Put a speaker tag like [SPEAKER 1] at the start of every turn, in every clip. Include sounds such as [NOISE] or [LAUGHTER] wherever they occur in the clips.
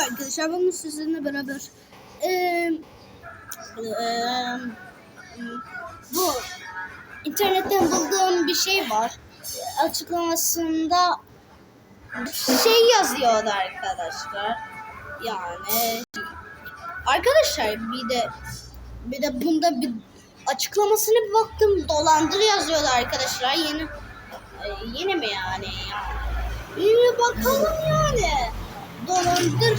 [SPEAKER 1] arkadaşlar bugün sizinle beraber eee, eee, bu internetten bulduğum bir şey var. Açıklamasında şey yazıyordu arkadaşlar. Yani arkadaşlar bir de bir de bunda bir açıklamasına bir baktım dolandır yazıyordu arkadaşlar. Yeni yeni mi yani? Bir bakalım yani. Dolandır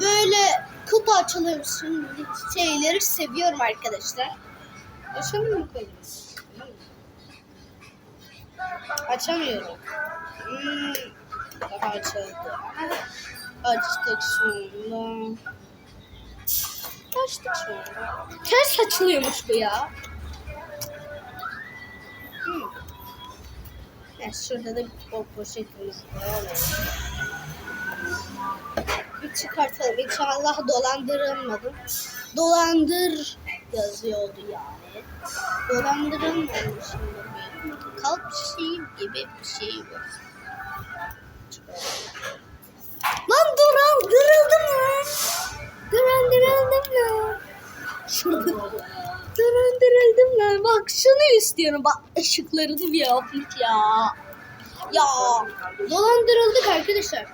[SPEAKER 1] böyle kutu açılım şeyleri seviyorum arkadaşlar. Açalım mı koyayım? Açamıyorum. Hmm, açıldı. Açtık sonra. Açtık sonra. Ters açılıyormuş bu ya. Hmm. Evet, şurada da bir poşetimiz var. Bir çıkartalım. İnşallah dolandırılmadım. Dolandır yazıyordu yani. Dolandırılmamış şimdi bir kalp şeyi gibi bir şey var. Lan dolandırıldım lan. Dolandırıldım lan. Şurada. Dolandırıldım lan. Bak şunu istiyorum. Bak ışıklarını bir yapmış ya. Ya dolandırıldık arkadaşlar.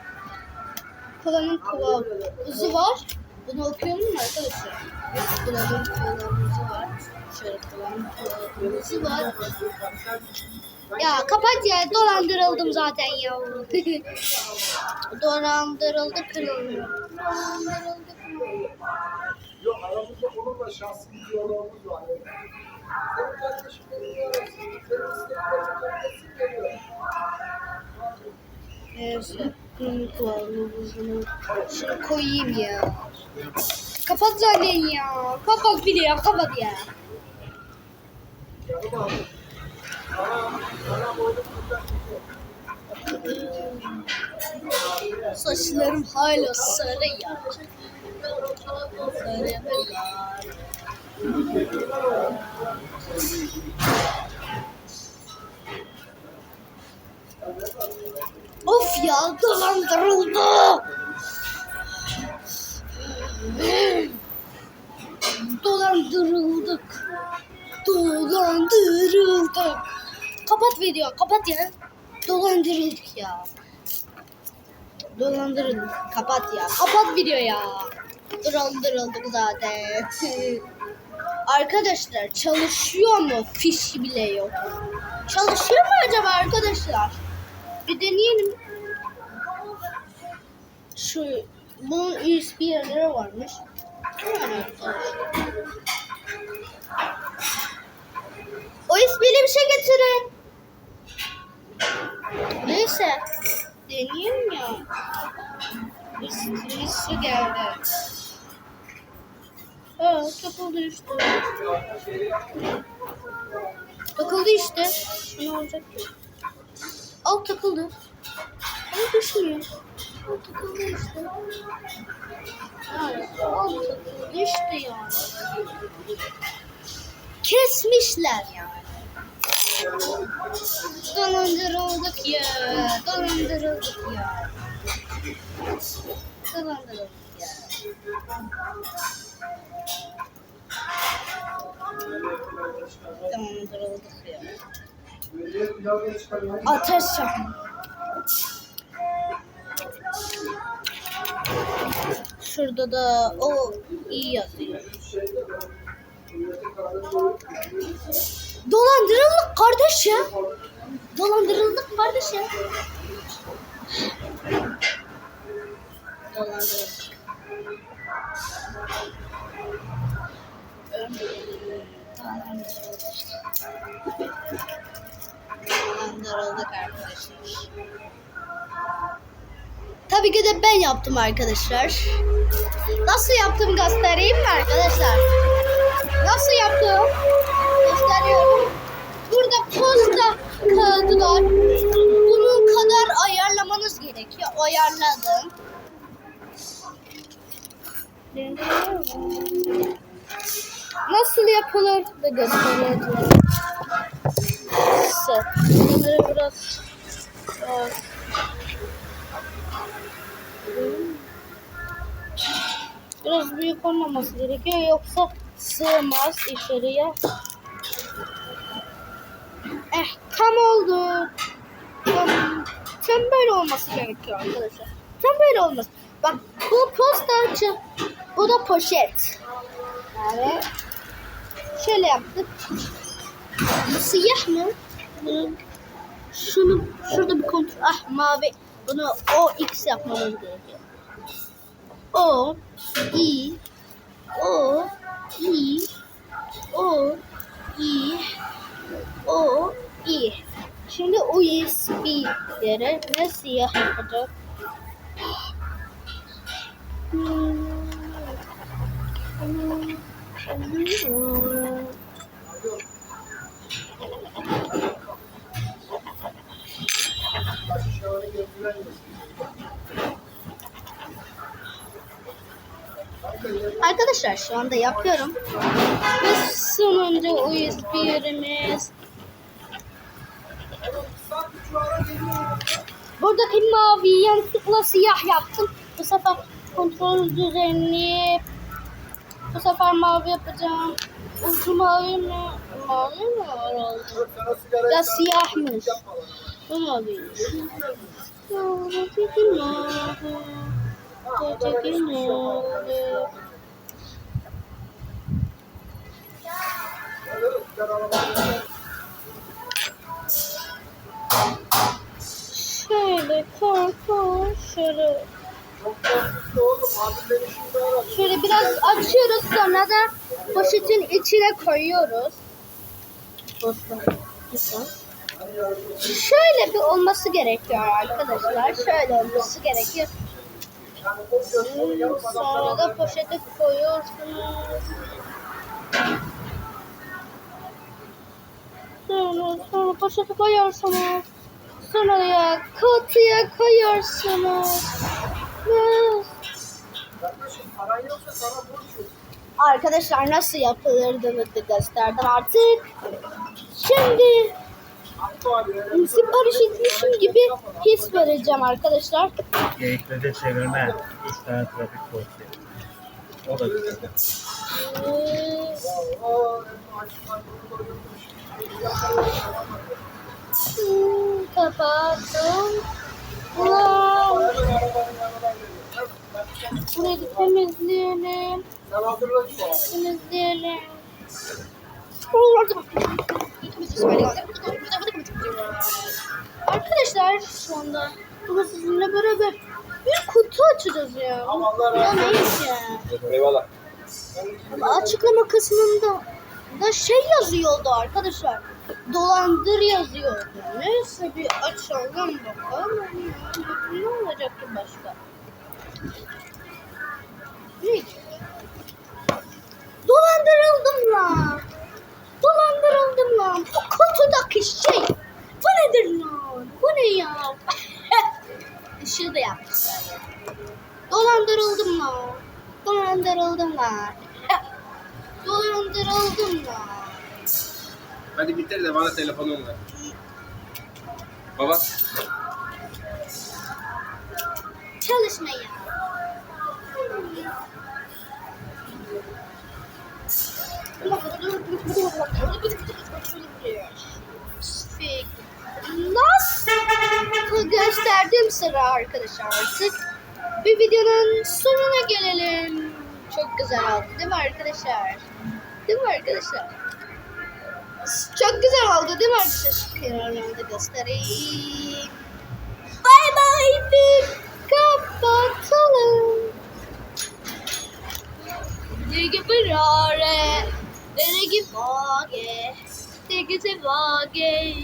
[SPEAKER 1] Kolanın kılavuzu var. Bunu okuyalım mı arkadaşlar? Kolanın kılavuzu var. Şöyle kolanın kılavuzu var. Ya kapat ya dolandırıldım zaten ya. [LAUGHS] dolandırıldık kırıldı. Dolandırıldık
[SPEAKER 2] Yok aramızda onunla şahsi bir diyalogumuz var. Senin geliyor.
[SPEAKER 1] Bunun kılavuzunu şunu koyayım ya. Kapat zaten ya. Kapat bile ya kapat ya. Saçlarım hala sarı ya. Sarı ya. Ya dolandırıldı. Dolandırıldık. Dolandırıldık. Kapat video kapat ya. Dolandırıldık ya. Dolandırıldık. Kapat ya. Kapat video ya. Dolandırıldık zaten. [LAUGHS] Arkadaşlar çalışıyor mu? Fiş bile yok. Çalışıyor mu acaba arkadaşlar? Bir deneyelim. Şu bunun USB yerleri varmış. Yani. USB'li bir şey getirin. Neyse. Deneyeyim ya. Üstüne su geldi. Aa takıldı işte. Takıldı işte. Ne olacak ki? Al takıldı. Ama düşmüyor. Yani, takıldı işte yani. Kesmişler yani. Dolandırıldık ya. Dolandırıldık ya. Dolandırıldık ya. Dolandırıldık ya. Ateş yak. Şurada da o iyi yazıyor. Dolandırıldık kardeş ya. Dolandırıldık kardeş ya. Dolandırıldık. Dolandırıldık arkadaşlar. Tabii ki de ben yaptım arkadaşlar. Nasıl yaptım göstereyim mi arkadaşlar? Nasıl yaptım? Gösteriyorum. Burada posta kağıdı var. Bunun kadar ayarlamanız gerekiyor. Ayarladım. Nasıl yapılır da göstereyim. Bunları biraz... biraz- Biraz büyük olmaması gerekiyor yoksa sığmaz içeriye. Eh tam oldu. Tam, tam böyle olması gerekiyor arkadaşlar. Tam böyle olması. Bak bu postacı. Bu da poşet. Yani şöyle yaptık. Bu siyah mı? Bunu, şunu şurada bir kontrol. Ah mavi. Bunu o x yapmamız gerekiyor. O i o i o i o i. Şimdi USB yere ne siyah yapacak? Hmm. Hmm.
[SPEAKER 2] Aşağıya
[SPEAKER 1] Arkadaşlar şu anda yapıyorum. Ve sonunda USB yerimiz.
[SPEAKER 2] Sanki şu ara geliyor.
[SPEAKER 1] Buradaki mavi yanlışlıkla siyah yaptım. Bu sefer kontrol düzenleyip bu sefer mavi yapacağım. Ucu mavi mi? Mavi mi herhalde? Ya siyahmış. Bu maviymiş. Şöyle koy koy şöyle. Şöyle biraz açıyoruz sonra da poşetin içine koyuyoruz. Şöyle bir olması gerekiyor arkadaşlar. Şöyle olması gerekiyor. Hmm, Sonra da poşete koyuyorsunuz. Sonra, sonra poşete koyuyorsunuz. Sonra ya kutuya koyuyorsunuz. Arkadaşlar nasıl yapılırdığını gösterdim artık. Şimdi sipariş etmişim gibi his vereceğim arkadaşlar.
[SPEAKER 3] Geyikleri çevirme. Üç tane trafik polisi. O da güzel.
[SPEAKER 1] Ee, hmm, kapattım.
[SPEAKER 2] Ben-
[SPEAKER 1] Burayı da temizleyelim.
[SPEAKER 2] Sen hazırla şu an.
[SPEAKER 1] Arkadaşlar şu anda bu sizinle beraber bir kutu açacağız ya.
[SPEAKER 2] Allah
[SPEAKER 1] Ya
[SPEAKER 2] razı
[SPEAKER 1] neyse ya.
[SPEAKER 2] Eyvallah.
[SPEAKER 1] Açıklama kısmında da şey yazıyordu arkadaşlar. Dolandır yazıyordu. Neyse bir açalım bakalım. Ne olacak ki başka? Lan. [LAUGHS] Dolandırıldım lan.
[SPEAKER 4] Hadi bitir de bana telefonunu ver. Baba.
[SPEAKER 1] Çalışmaya. Nasıl gösterdiğim sıra arkadaşlar artık bir videonun sonuna gelelim. Çok güzel oldu değil mi arkadaşlar? Değil mi arkadaşlar? Çok güzel oldu değil mi arkadaşlar? Kenarlarını da göstereyim. Bay bay bir kapatalım. Digga berare, digga vage, till vage.